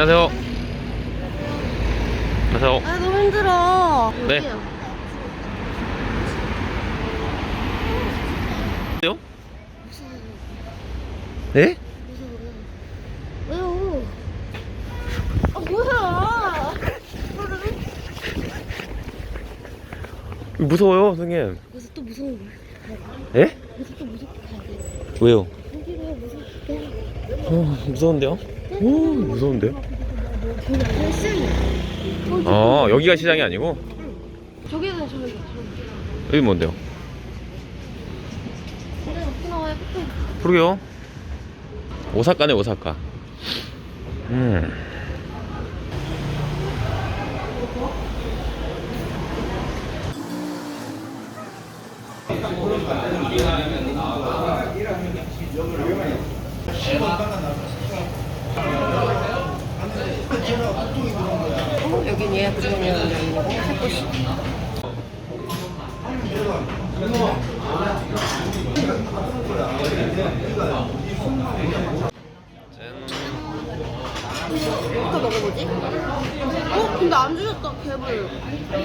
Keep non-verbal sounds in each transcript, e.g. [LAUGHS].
안녕하세요. 안녕하세요. 아 너무 힘들어. 네. 여기요. 요? 네? 무서워. 왜요? 아 뭐야? 무서워요, 선생님. 그래서 또 무서운 걸. 예? 그래서 또 무섭게 가야 돼. 왜요? 여기가 무섭게. 어, 무서운데요? 오, 무서운데? 그 아, 여기가 시장이 아니고 저기는 저기. 여기 뭔데요? 오키나와에 끝에 그러게요. 오사카네, 오사카. 음. 여긴 예약 중이었는데 살것이 이거 먹어보지? 어? 근데 안 주셨다 개불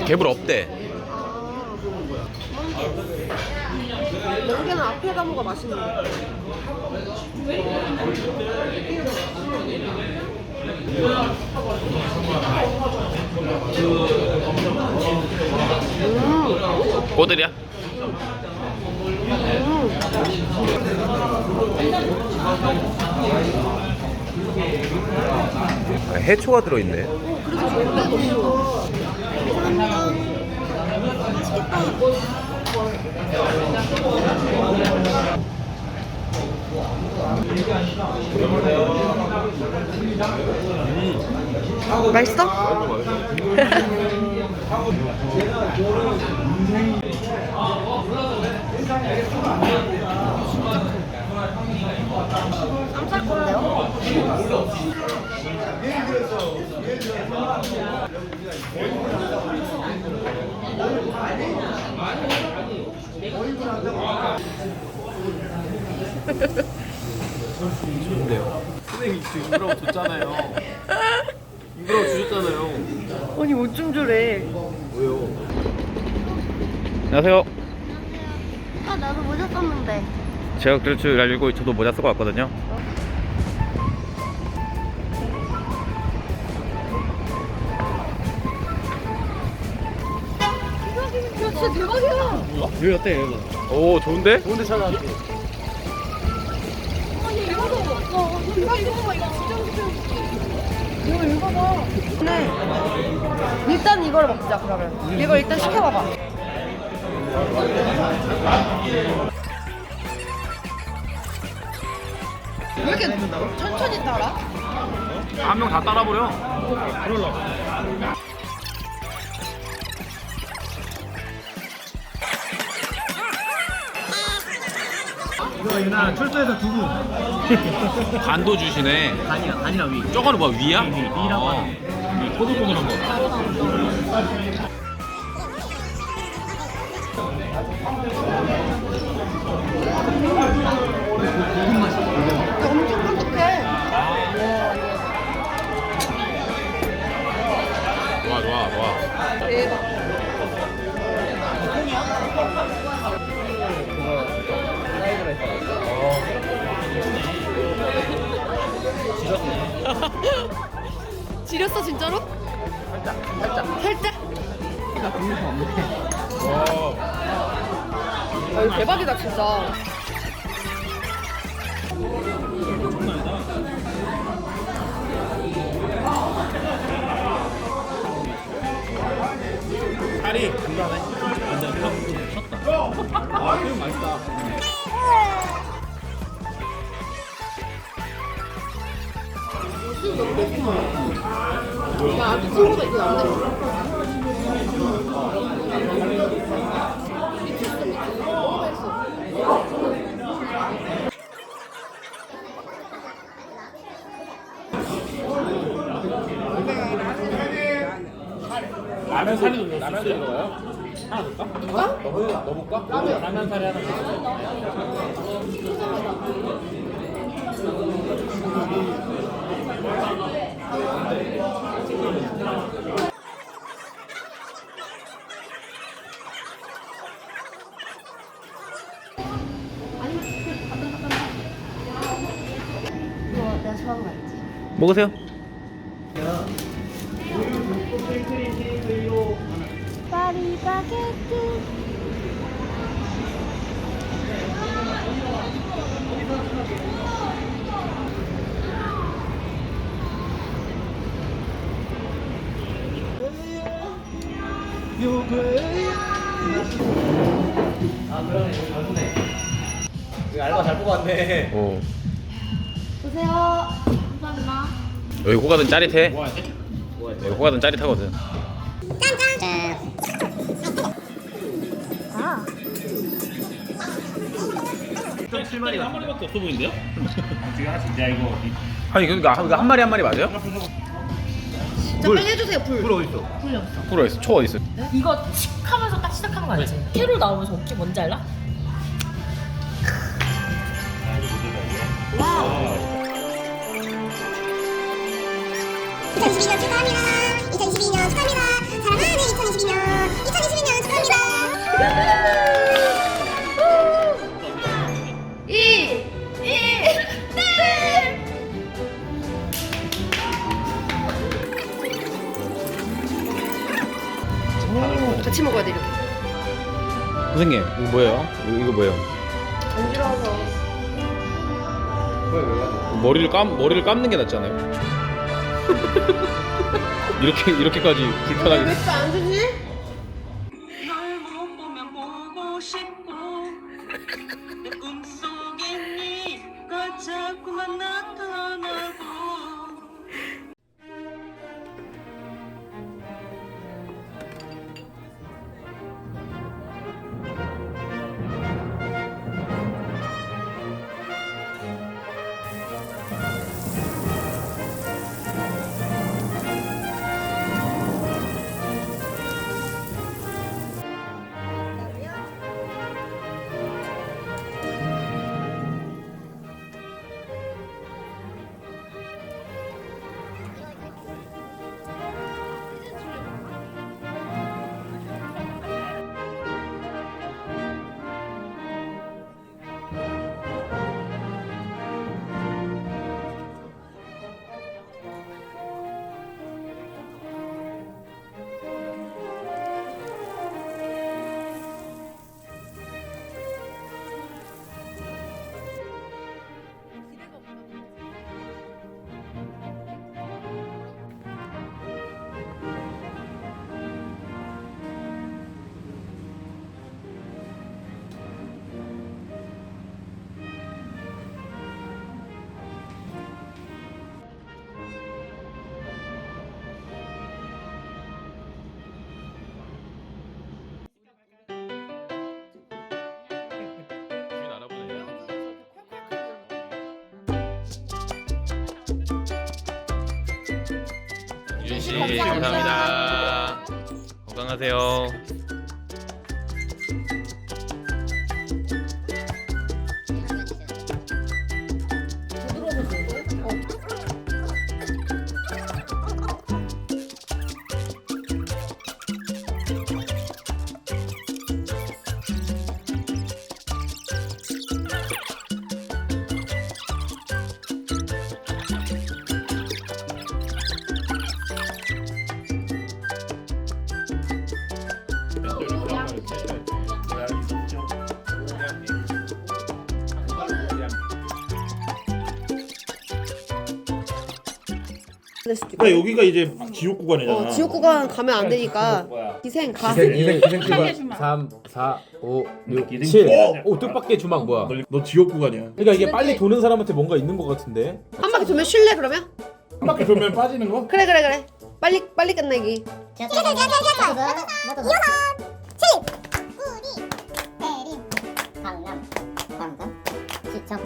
개불 없대. 멍게는 앞에 가무가 맛있는 거 음. 꼬들이야? 아, 해초가 들어있네. 어, 그래서 좋은데? 너무 좋아. 감사합니다. 맛있 어? 쌈쌀 건데요? 선생님 지금 이거라고 줬잖아요. 이거라고 주셨잖아요. 아니 어쩜 저래 왜요? 안녕하세요. 아 나도 모자 썼는데 제가 그럴 줄 알고 저도 모자 쓰고 왔거든요. 야 진짜 대박이야 여기 어때 여기? 오, 좋은데? 좋은데 찾아왔지. 이거 이거다 네. 일단 이걸 먹자 그러면. 이거 일단 시켜봐봐. 왜 이렇게 천천히 따라? 한 명 다 따라버려. 이 거 유나 출소해서 두부. 간도 [LAUGHS] 주시네. 간이야 간이랑 위. 저거는 뭐 위야? 위, 위라고 하네. 위 포도본을 한 거. 엄청 쫀득해 좋아, 좋아, 좋아. 대박 [LAUGHS] 지렸어 진짜로? 살짝 살짝 살짝 아 이거 대박이다 진짜 살이 간단해. 완전 좀 쳤다. 아, 이거 맛있다. [LAUGHS] 야 아직 친구가 미쳤어 미쳤어 너무 맛있어 라면 살이 넣어요? 하나 넣을까? 누가? 넣어 넣어볼까? 라면 라면 살이 하나 넣어. 이거 내가 먹으세요. 파리바게뜨 알바 잘 뽑았네. 오. 보세요 감사합니다 여기 호가든 짜릿해. 뭐 하지? 여기 호가든 짜릿하거든. 아 7마리가 한 마리밖에 없어 보이는데요? 이거 아니 그러니까 한- 한 마리 한 마리 맞아요? 자 빨리 해주세요 불 불 어디 있어? 풀이 없어. 프로 있어. 초 어디 있어? 이거 칙 하면서 딱 시작하는 거 알지? 캐롤 나오면서 어깨 뭔지 알아? 와우 2022년 축하합니다. 감 머리를 감는 게 낫지 않아요? [LAUGHS] 이렇게 이렇게까지 불편하게. 맥주 안 주지? 널못 보면 보고 싶고 내 꿈속에 네가 자꾸만 나 유진 씨 감사합니다. 건강하세요. 그러니까 여기가 이제 지옥 구간이잖아. 어, 지옥 구간 가면 안 되니까 기생 가. 기생 기생 기생 주방. 3 4 5 6 7오 뜻밖의 주막 뭐야? 너 지옥 구간이야. 그러니까 이게 빨리 도는 사람한테 뭔가 있는 것 같은데. 한 바퀴 돌면 쉴래 그러면? 한 바퀴 돌면 빠지는 거? 그래 그래 그래. 빨리 빨리 끝내기. 대림, 강남, 시청,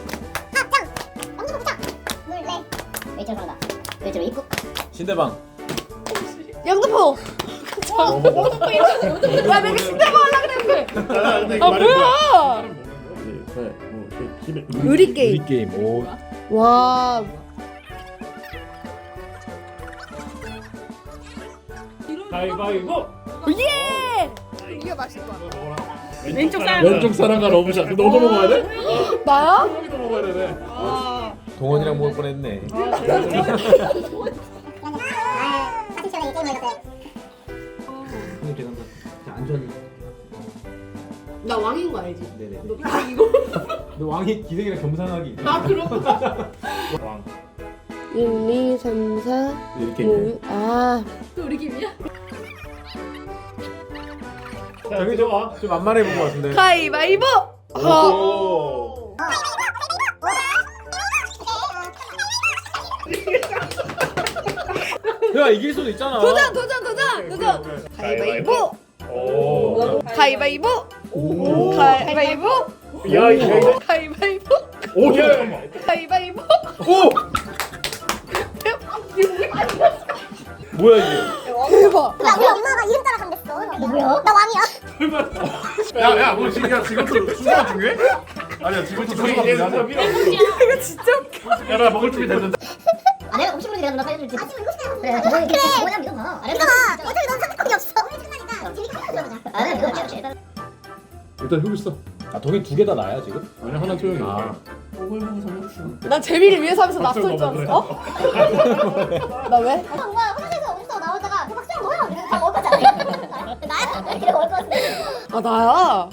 합정, 영등포구청, 물레, 외철상가, 외철 입구. 신대방. 영등포! 영등포 이러면 야 내가 신대방 하려 그랬는데 아 뭐야? 의리 게임. 게임. 오. 와 가위바위보. 예! 이게 맛있을 거야 왼쪽 사람. 왼쪽 사람과 러브샷. 너도 먹어야 돼? 나야? 너도 먹어야 되네. 동원이랑 먹을 뻔했네. [LAUGHS] 했어요. 형님 죄송합니다. 안전. 나 왕인 거 알지? 네네. 너 이거 너 왕이 기생이랑 겸상하기. 아 그렇구나. 왕. 1, 2, 3, 4, 이렇게. 5, 6. 아. 또 우리 김이야? 자, 여기 좋아. 좀 만만해 본 것 같은데. 가위바위보! 오. 야 이길 수도 있잖아. 도전 도전 도전 도전! 가위바위보! 오. 가위바위보! 오. 가위바위보! 야, 이거. 가위바위보! 오, 잠깐만. 가위바위보! 오. 뭐야 이게? 대박! 나 우리 엄마가 이름 따라 간댔어. 누구야? 나 왕이야. 야, 야, 우리 지금 야 지금부터 순서가 중요해? 아니야, 지금부터 순서가 중요하지. 이거 진짜 웃겨. 야, 나 먹을 준비 됐는데. 아 내가 음식물이 내가 누나 살려줄지. 아 지금 이거 시간. 그래, 그래. 그래. 뭐냐 믿어봐. 믿어봐. 어차피 넌 선택권이 없어. 오늘 끝나니까. 재밌게 하자. 아 내가 믿어봐. 일단 일단 여기 있어. 아 동이 두개 다 나야 지금? 아니 하나 소영이. 아. 나 재미를 위해서 하면서 낯설 줄 알았어. 어? [LAUGHS] 나 왜? 엄마 화장실에서 없어 나오다가 박수영 뭐야? 이러면서 다 먹었잖아. [LAUGHS] 나야? 이렇게 먹을 것 같은데. 아 나야?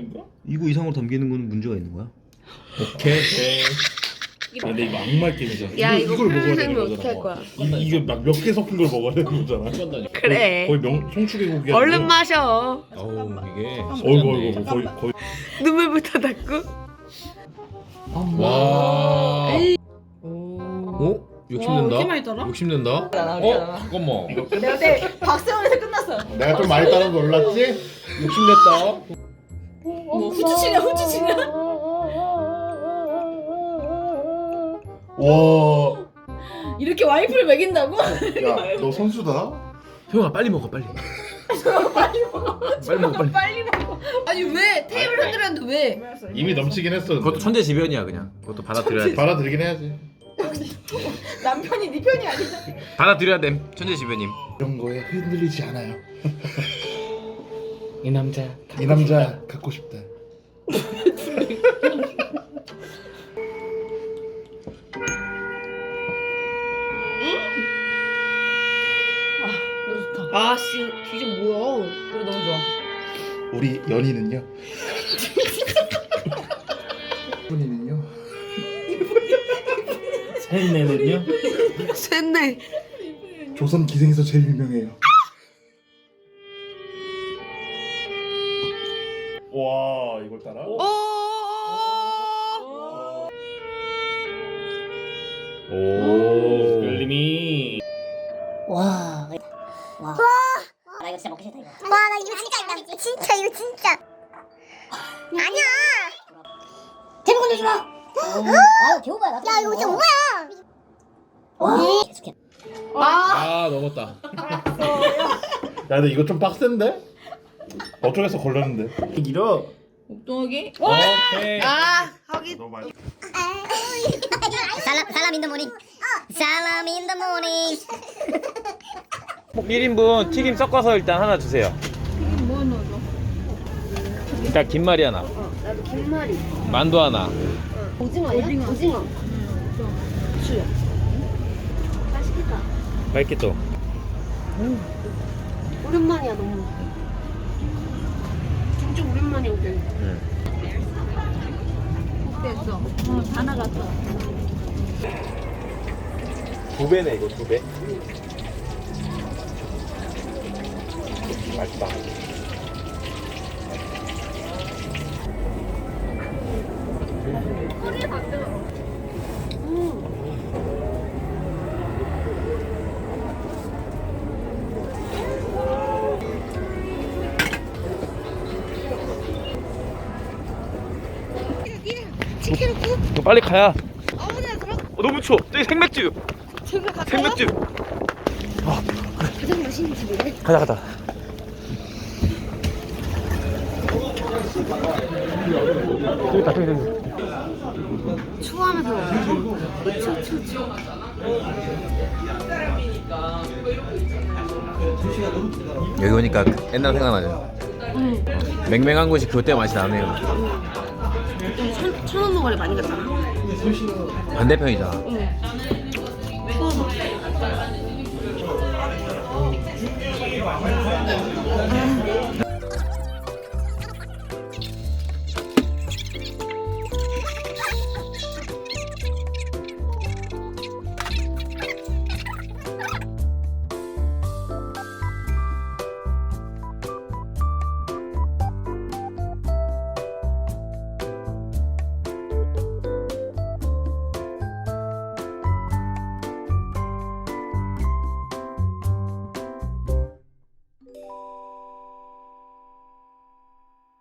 없다니까? 이거 이상으로 담기는 거는 문제가 있는 거야? 오케이. 오케이. 아, 근데 이거 악말 게임이잖아. 야 이거 이걸 먹어야 되는 풀생면 거잖아. 어떻게 할 거야? 이, 이게 막 몇 개 섞은 걸 먹어야 되는 거잖아. [LAUGHS] 그래. 거의 명 송추개 고기. 얼른 마셔. 어우 이게. 어이구 어이구 거의 거의. 눈물부터 닦고. 와. 오. 어? 욕심낸다. 욕심낸다. 어? 잠깐만. 이거 내가 그때 끝났어. 내가 좀 많이 따라 놀랐지? 욕심냈다. 뭐 후추치냐 후추치냐? 와. 이렇게 와이프를 먹인다고? 야, [LAUGHS] 너 선수다. 형아 빨리 먹어 빨리. 빨리 먹어. 빨리 먹어 빨리. 빨리 먹어. 아니 왜 테이블 흔들었는데 왜? 이미 넘치긴 했어. 그것도 천재지변이야 그냥. 그것도 받아들여야 돼. 받아들이긴 해야지. [LAUGHS] 남편이 네 편이 아니다. 받아들여야 돼. 천재지변님. 이런 거에 흔들리지 않아요. [LAUGHS] 이 남자. 이 남자 갖고 싶다. 아씨 뒤좀 뭐야? 그래 너무 좋아. 우리 연희는요? 분이는요? 셋내는요? 셋네. 조선 기생에서 제일 유명해요. 따라? 오. 오. 열림이 와. 와. 나 이거 진짜 먹기 싫다 이거. 와, 나 이거 진짜 이거 진짜 이거 진짜. 아니야. 제목 올려주마 아, 개오바야. 야, 이거 진짜 오바야. 와. 계속해. 아 넘었다. 야 근데 이거 좀 빡센데? 어쩌겠어 걸렸는데 길어. 옥동하기? 오케이. 아 하기. 너무 많이 살람 살람 인더 모닝. 살람 인더 모닝. 1인분 튀김 섞어서 일단 하나 주세요. 튀김 뭐 넣어줘? 일단 김말이 하나. 나도 김말이. 만두 하나. 오징어야? 오징어. 수요. 맛있겠다. 맛있겠죠? 오랜만이야 너무. 오랜만이야 근데. 응. 됐어. 어, 다 나갔어. 두 배네 이거 두 배. 맛있다. 시켜놓고 이거 빨리 가야. 아무데나 들어? 어, 너무 추워. 저기 생맥주. 저기 가까워? 생맥주. 가장 맛있는 집이래 가자 가자. 저기 있다 저기 저기. 추워하면서 먹어 여기 오니까 옛날 생각나죠. 맹맹한 곳이 그때 맛이 나네요. 그때 천, 천원 먹으래 많이 갔잖아 반대편이잖아. 응.